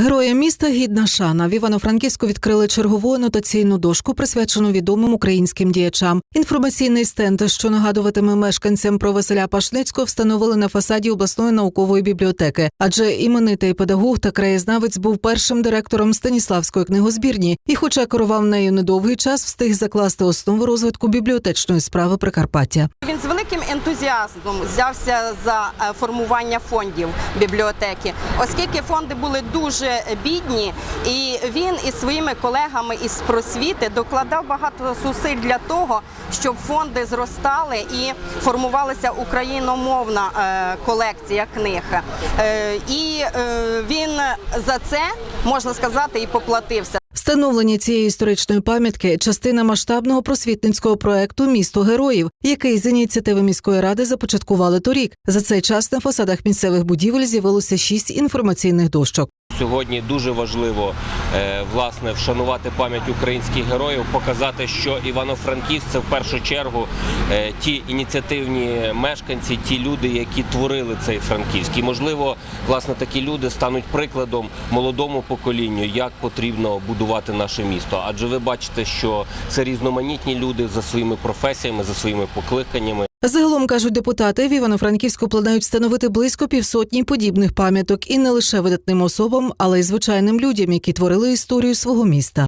Героям міста гідна шана в Івано-Франківську відкрили чергову анотаційну дошку, присвячену відомим українським діячам. Інформаційний стенд, що нагадуватиме мешканцям про Василя Пашницького, встановили на фасаді обласної наукової бібліотеки. Адже іменитий педагог та краєзнавець був першим директором Станіславської книгозбірні, і, хоча керував нею недовгий час, встиг закласти основу розвитку бібліотечної справи Прикарпаття. Він ентузіазмом взявся за е, формування фондів бібліотеки, оскільки фонди були дуже бідні, і він із своїми колегами із просвіти докладав багато зусиль для того, щоб фонди зростали і формувалася україномовна е, колекція книг. Е, І він за це можна сказати і поплатився. Встановлення цієї історичної пам'ятки частина масштабного просвітницького проекту Місто героїв, який з ініціативи міської ради започаткували торік. За цей час на фасадах місцевих будівель з'явилося шість інформаційних дощок. Сьогодні дуже важливо е, власне вшанувати пам'ять українських героїв, показати, що Івано-Франківськ це в першу чергу е, ті ініціативні мешканці, ті люди, які творили цей Франківськ. І можливо, власне, такі люди стануть прикладом молодому поколінню, як потрібно будувати наше місто. Адже ви бачите, що це різноманітні люди за своїми професіями, за своїми покликаннями. Загалом кажуть депутати, в Івано-Франківську планують встановити близько півсотні подібних пам'яток і не лише видатним особам, але й звичайним людям, які творили історію свого міста.